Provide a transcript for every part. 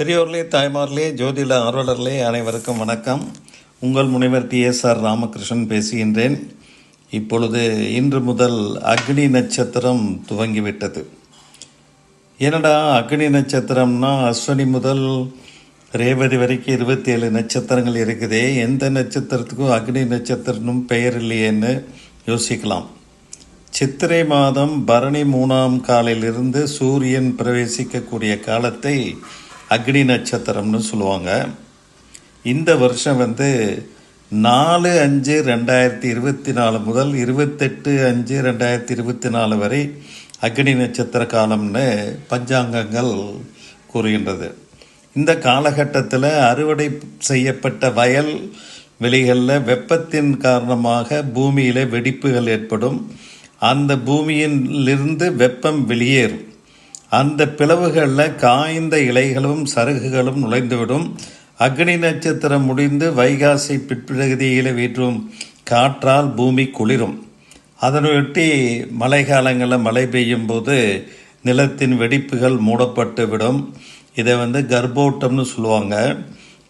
பெரியோர்களே தாய்மார்களே ஜோதிட ஆர்வலர்களே அனைவருக்கும் வணக்கம். உங்கள் முனைவர் டி எஸ். ஆர். ராமகிருஷ்ணன் பேசுகின்றேன். இப்பொழுது இன்று முதல் அக்னி நட்சத்திரம் துவங்கிவிட்டது. என்னடா அக்னி நட்சத்திரம்னா அஸ்வினி முதல் ரேவதி வரைக்கும் இருபத்தி ஏழு நட்சத்திரங்கள் இருக்குதே. எந்த நட்சத்திரத்துக்கும் அக்னி நட்சத்திரனும் பெயர் இல்லையேன்னு யோசிக்கலாம். சித்திரை மாதம் பரணி மூணாம் காலையிலிருந்து சூரியன் பிரவேசிக்கக்கூடிய காலத்தை அக்னி நட்சத்திரம்னு சொல்லுவாங்க. இந்த வருஷம் வந்து நாலு அஞ்சு ரெண்டாயிரத்தி இருபத்தி நாலு முதல் இருபத்தெட்டு அஞ்சு ரெண்டாயிரத்தி இருபத்தி நாலு வரை அக்னி நட்சத்திர காலம்னு பஞ்சாங்கங்கள் கூறுகின்றது. இந்த காலகட்டத்தில் அறுவடை செய்யப்பட்ட வயல் வெளிகளில் வெப்பத்தின் காரணமாக பூமியில் வெடிப்புகள் ஏற்படும். அந்த பூமியிலிருந்து வெப்பம் வெளியேறும். அந்த பிளவுகளில் காய்ந்த இலைகளும் சருகுகளும் நுழைந்துவிடும். அக்னி நட்சத்திரம் முடிந்து வைகாசி பிற்பகுதியில் வீற்றும் காற்றால் பூமி குளிரும். அதனையொட்டி மழை காலங்களில் மழை பெய்யும் போது நிலத்தின் வெடிப்புகள் மூடப்பட்டு விடும். இதை வந்து கர்ப்போட்டம்னு சொல்லுவாங்க.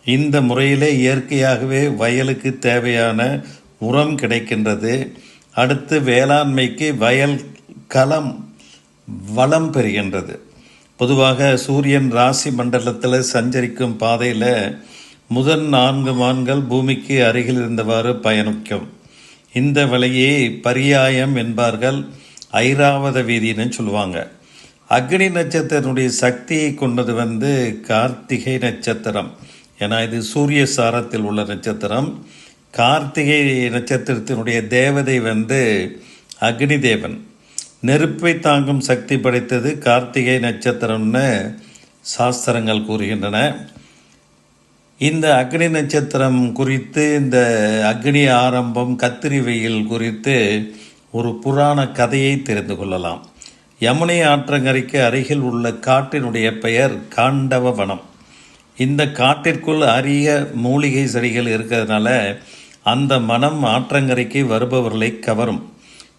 இந்த முறையிலே இயற்கையாகவே வயலுக்கு தேவையான உரம் கிடைக்கின்றது. அடுத்து வேளாண்மைக்கு வயல் களம் வளம் பெறுகின்றது. பொதுவாக சூரியன் ராசி மண்டலத்தில் சஞ்சரிக்கும் பாதையில் முதல் நான்கு மான்கள் பூமிக்கு அருகில் இருந்தவாறு பயணிக்கும். இந்த வழியை பரியாயம் என்பார்கள் ஐராவத வீதின்னு சொல்லுவாங்க. அக்னி நட்சத்திரனுடைய சக்தியை கொண்டது வந்து கார்த்திகை நட்சத்திரம். ஏன்னா இது சூரிய சாரத்தில் உள்ள நட்சத்திரம். கார்த்திகை நட்சத்திரத்தினுடைய தேவதை வந்து அக்னி தேவன். நெருப்பை தாங்கும் சக்தி படைத்தது கார்த்திகை நட்சத்திரம்னு சாஸ்திரங்கள் கூறுகின்றன. இந்த அக்னி நட்சத்திரம் குறித்து இந்த அக்னி ஆரம்பம் கத்திரி வெயில் குறித்து ஒரு புராண கதையை தெரிந்து கொள்ளலாம். யமுனை ஆற்றங்கரைக்கு அருகில் உள்ள காட்டினுடைய பெயர் காண்டவ வனம். இந்த காட்டிற்குள் அரிய மூலிகை செடிகள் இருக்கிறதுனால அந்த மனம் ஆற்றங்கரைக்கு வருபவர்களை கவரும்.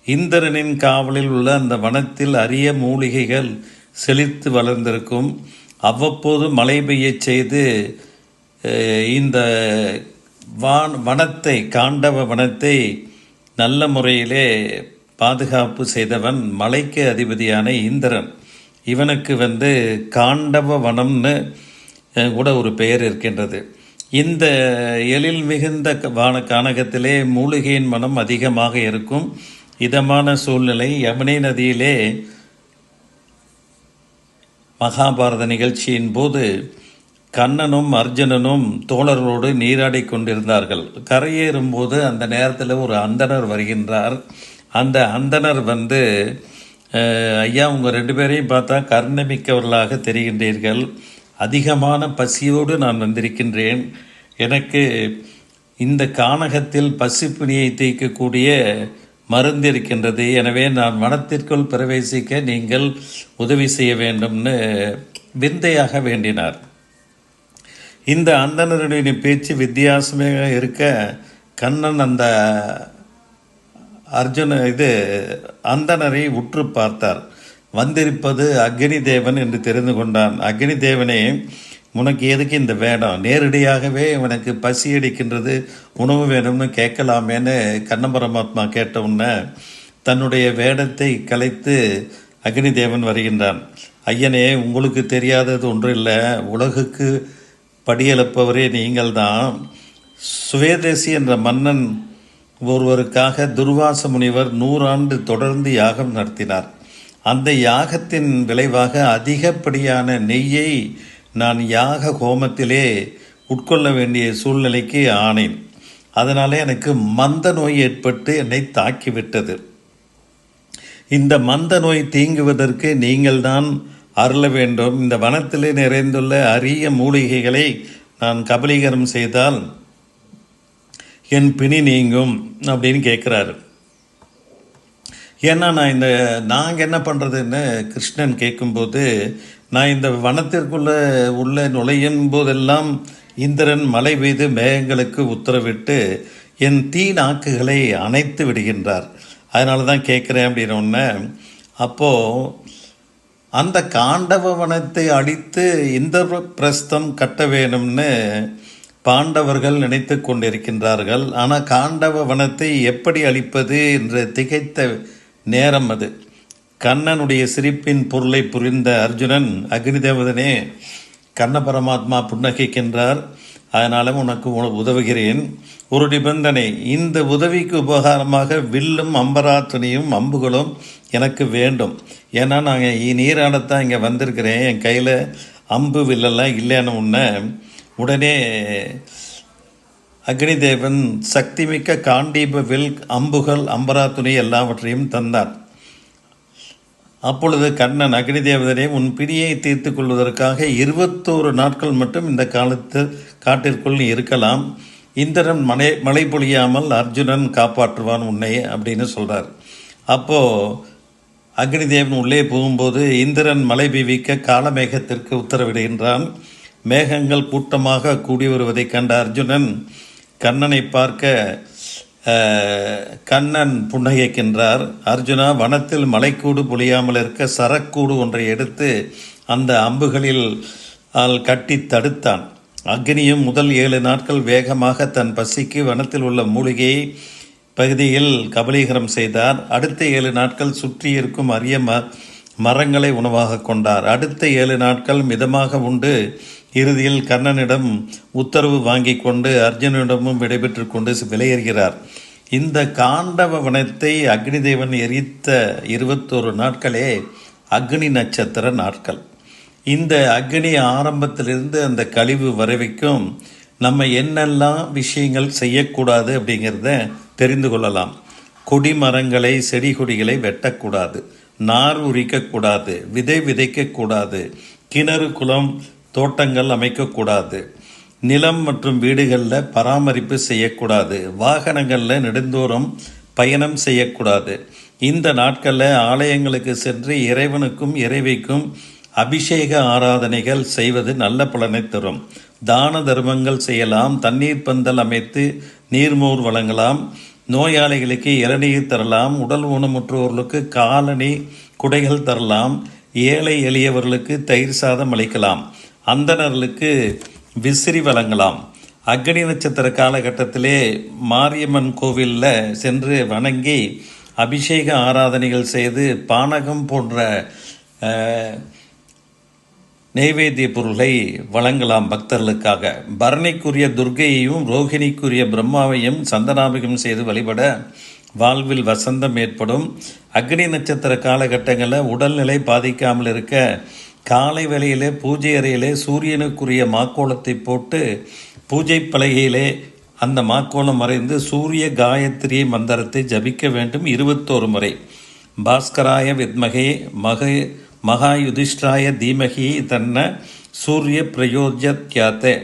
இந்திரனின் காவலில் உள்ள அந்த வனத்தில் அரிய மூலிகைகள் செழித்து வளர்ந்திருக்கும். அவ்வப்போது மழை பெய்யச் செய்து இந்த வான் வனத்தை காண்டவ வனத்தை நல்ல முறையிலே பாதுகாப்பு செய்தவன் மலைக்கு அதிபதியான இந்திரன். இவனுக்கு வந்து காண்டவ வனம்னு கூட ஒரு பெயர் இருக்கின்றது. இந்த எழில் மிகுந்த வான கானகத்திலே மூலிகையின் மனம் அதிகமாக இருக்கும். இதமான சூழ்நிலை யமுனை நதியிலே மகாபாரத நிகழ்ச்சியின் போது கண்ணனும் அர்ஜுனனும் தோழர்களோடு நீராடிக் கொண்டிருந்தார்கள். கரையேறும்போது அந்த நேரத்தில் ஒரு அந்தணர் வருகின்றார். அந்த அந்தணர் வந்து ஐயா உங்கள் ரெண்டு பேரையும் பார்த்தா கர்ணமிக்கவர்களாக தெரிகின்றீர்கள். அதிகமான பசியோடு நான் வந்திருக்கின்றேன். எனக்கு இந்த கானகத்தில் பசிப்பிணியை தீர்க்கக்கூடிய மருந்திருக்கின்றது. எனவே நான் வனத்திற்குள் பிரவேசிக்க நீங்கள் உதவி செய்ய வேண்டும்னு விந்தையாக வேண்டினார். இந்த அந்தனருடைய பேச்சு வித்தியாசமாக இருக்க கண்ணன் அந்த அர்ஜுன இது அந்தணரை உற்று பார்த்தார். வந்திருப்பது அக்னி தேவன் என்று தெரிந்து கொண்டான். அக்னி தேவனே உனக்கு எதுக்கு இந்த வேடம் நேரடியாகவே உனக்கு பசி அடிக்கின்றது உணவு வேணும்னு கேட்கலாமேன்னு கண்ண பரமாத்மா கேட்ட உடனே தன்னுடைய வேடத்தை கலைத்து அக்னி தேவன் வருகின்றான். ஐயனே உங்களுக்கு தெரியாதது ஒன்றும் இல்லை உலகுக்கு படியெழுப்பவரே நீங்கள் தான் சுவேதேசி என்ற மன்னன் ஒருவருக்காக துர்வாச முனிவர் நூறாண்டு தொடர்ந்து யாகம் நடத்தினார். அந்த யாகத்தின் விளைவாக அதிகப்படியான நெய்யை நான் யாக ஹோமத்திலே உட்கொள்ள வேண்டிய சூழ்நிலைக்கு ஆனேன். அதனாலே எனக்கு மந்த நோய் ஏற்பட்டு என்னை தாக்கிவிட்டது. இந்த மந்த நோய் தீங்குவதற்கு நீங்கள்தான் அருள வேண்டும். இந்த வனத்திலே நிறைந்துள்ள அரிய மூலிகைகளை நான் கபலீகரம் செய்தால் என் பிணி நீங்கும் அப்படின்னு கேட்குறாரு. ஏன்னா நான் இந்த நாங்கள் என்ன பண்ணுறதுன்னு கிருஷ்ணன் கேட்கும்போது நான் இந்த வனத்திற்குள்ளே உள்ள நுழையும் போதெல்லாம் இந்திரன் மழை பெய்து மேகங்களுக்கு உத்தரவிட்டு என் தீ நாக்குகளை அணைத்து விடுகின்றார். அதனால தான் கேட்குறேன் அப்படின்னு ஒன்று அப்போது அந்த காண்டவ வனத்தை அழித்து இந்திரபிரஸ்தம் கட்ட வேணும்னு பாண்டவர்கள் நினைத்து கொண்டிருக்கின்றார்கள். ஆனால் காண்டவ வனத்தை எப்படி அழிப்பது என்று திகைத்த நேரம் அது. கண்ணனுடைய சிரிப்பின் பொருளை புரிந்த அர்ஜுனன் அக்னி தேவதனே கண்ண பரமாத்மா புன்னகைக்கின்றார் அதனால உனக்கு உ- உதவுகிறேன். ஒரு நிபந்தனை இந்த உதவிக்கு உபகாரமாக வில்லும் அம்பராத்துணியும் அம்புகளும் எனக்கு வேண்டும். ஏன்னா நாங்கள் நீராடத்தான் இங்கே வந்திருக்கிறேன். என் கையில் அம்பு வில்லெல்லாம் இல்லைன்னு உடனே உடனே அக்னிதேவன் சக்திமிக்க காண்டீப வில் அம்புகள் அம்பராத்துணி எல்லாவற்றையும் தந்தார். அப்பொழுது கண்ணன் அக்னி தேவதனே உன் பிடியை தீர்த்து கொள்வதற்காக இருபத்தோரு நாட்கள் மட்டும் இந்த காலத்தில் காட்டிற்குள் நீ இருக்கலாம். இந்திரன் மழை மழை பொழியாமல் அர்ஜுனன் காப்பாற்றுவான் உன்னை அப்படின்னு சொல்கிறார் அப்போ அக்னி தேவன் உள்ளே போகும்போது இந்திரன் மழை பெய்விக்க காலமேகத்திற்கு உத்தரவிடுகின்றான். மேகங்கள் கூட்டமாக கூடி வருவதைக் கண்ட அர்ஜுனன் கண்ணனை பார்க்க கண்ணன் புன்னகைக்கின்றார். அர்ஜுனா வனத்தில் மலைக்கூடு பொழியாமல் இருக்க சரக்கூடு ஒன்றை எடுத்து அந்த அம்புகளில் ஆல் கட்டி தடுத்தான். அக்னியும் முதல் ஏழு நாட்கள் வேகமாக தன் பசிக்கு வனத்தில் உள்ள மூலிகை பகுதியில் கபலீகரம் செய்தார். அடுத்த ஏழு நாட்கள் சுற்றி இருக்கும் அரிய ம மரங்களை உணவாக கொண்டார். அடுத்த ஏழு நாட்கள் மிதமாக உண்டு. இறுதியில் கர்ணனிடம் உத்தரவு வாங்கி கொண்டு அர்ஜுனனிடமும் விடைபெற்று கொண்டு வெளியேறுகிறார் இந்த காண்டவ வனத்தை அக்னி தேவன் எரித்த இருபத்தோரு நாட்களே அக்னி நட்சத்திர நாட்கள். இந்த அக்னி ஆரம்பத்திலிருந்து அந்த கழிவு வரைவைக்கும் நம்ம என்னெல்லாம் விஷயங்கள் செய்யக்கூடாது அப்படிங்கிறத தெரிந்து கொள்ளலாம். கொடி மரங்களை செடி கொடிகளை வெட்டக்கூடாது. நார் உரிக்கக்கூடாது விதை விதைக்கக்கூடாது கிணறு குளம் தோட்டங்கள் அமைக்கக்கூடாது நிலம் மற்றும் வீடுகளில் பராமரிப்பு செய்யக்கூடாது வாகனங்களில் நெடுந்தோறும் பயணம் செய்யக்கூடாது. இந்த நாட்களில் ஆலயங்களுக்கு சென்று இறைவனுக்கும் இறைவிக்கும் அபிஷேக ஆராதனைகள் செய்வது நல்ல பலனை தரும். தான தர்மங்கள் செய்யலாம் தண்ணீர் பந்தல் அமைத்து நீர்மோர் வழங்கலாம். நோயாளிகளுக்கு இளநீர் தரலாம் உடல் ஊனமுற்றோர்களுக்கு காலணி குடைகள் தரலாம் ஏழை எளியவர்களுக்கு தயிர் சாதம் அளிக்கலாம் அந்தணர்களுக்கு விசிறி வழங்கலாம். அக்னி நட்சத்திர காலகட்டத்திலே மாரியம்மன் கோவிலில் சென்று வணங்கி அபிஷேக ஆராதனைகள் செய்து பானகம் போன்ற நெய்வேத்திய பொருளை வழங்கலாம் பக்தர்களுக்காக. பரணிக்குரிய துர்க்கையையும் ரோகிணிக்குரிய பிரம்மாவையும் சந்தனாபிகம் செய்து வழிபட வாழ்வில் வசந்தம் ஏற்படும். அக்னி நட்சத்திர காலகட்டங்களில் உடல்நிலை பாதிக்காமல் இருக்க காலை வேளையிலே பூஜை அறையிலே சூரியனுக்குரிய மாக்கோலத்தை போட்டு பூஜை பலகையிலே அந்த மாக்கோலம் மறைந்து சூரிய காயத்ரி மந்திரத்தை ஜபிக்க வேண்டும் இருபத்தோரு முறை. பாஸ்கராய வித்மகே மகே மகா யுதிஷ்டாய தீமகி தன்ன சூரிய பிரயோஜத்யாத்தே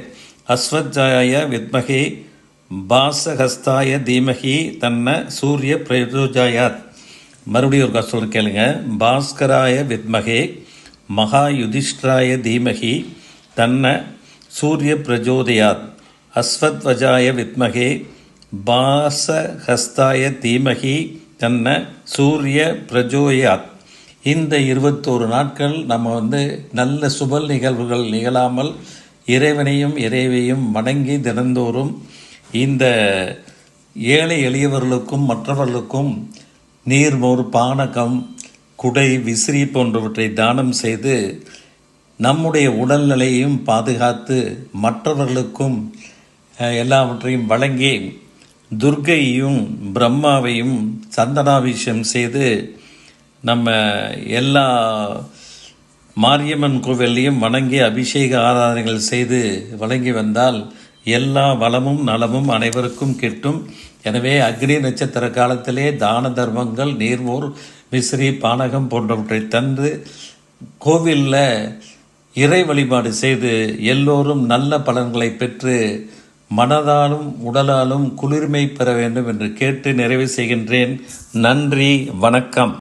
அஸ்வஜாய வித்மகே பாசஹஸ்தாய தீமகி தன்ன சூரிய பிரயோஜாயாத் மறுபடியும் ஒரு சொல்ல கேளுங்க பாஸ்கராய வித்மகே மகா யுதிஷ்டாய தீமகி தன்ன சூரிய பிரஜோதயாத் அஸ்வத்வஜாய வித்மகே பாசஹஸ்தாய தீமகி தன்ன சூரிய பிரஜோயாத் இந்த இருபத்தோரு நாட்கள் நம்ம வந்து நல்ல சுப நிகழ்வுகள் நிகழாமல் இறைவனையும் இறைவையும் வணங்கி தினந்தோறும் இந்த ஏழை எளியவர்களுக்கும் மற்றவர்களுக்கும் நீர்மோர் பானகம் குடை விசிறி போன்றவற்றை தானம் செய்து நம்முடைய உடல்நிலையையும் பாதுகாத்து மற்றவர்களுக்கும் எல்லாவற்றையும் வழங்கி துர்க்கையையும் பிரம்மாவையும் சந்தனாபிஷம் செய்து நம்ம எல்லா மாரியம்மன் கோவில்லையும் வணங்கி அபிஷேக ஆராதனைகள் செய்து வழங்கி வந்தால் எல்லா வளமும் நலமும் அனைவருக்கும் கிட்டும். எனவே அக்னி நட்சத்திர காலத்திலே தான தர்மங்கள் நீர்மோர் மிஸ்ரி பானகம் போன்றவற்றை தந்து கோவிலில் இறை வழிபாடு செய்து எல்லோரும் நல்ல பலன்களை பெற்று மனதாலும் உடலாலும் குளிர்மை பெற வேண்டும் என்று கேட்டு நிறைவு செய்கின்றேன். நன்றி வணக்கம்.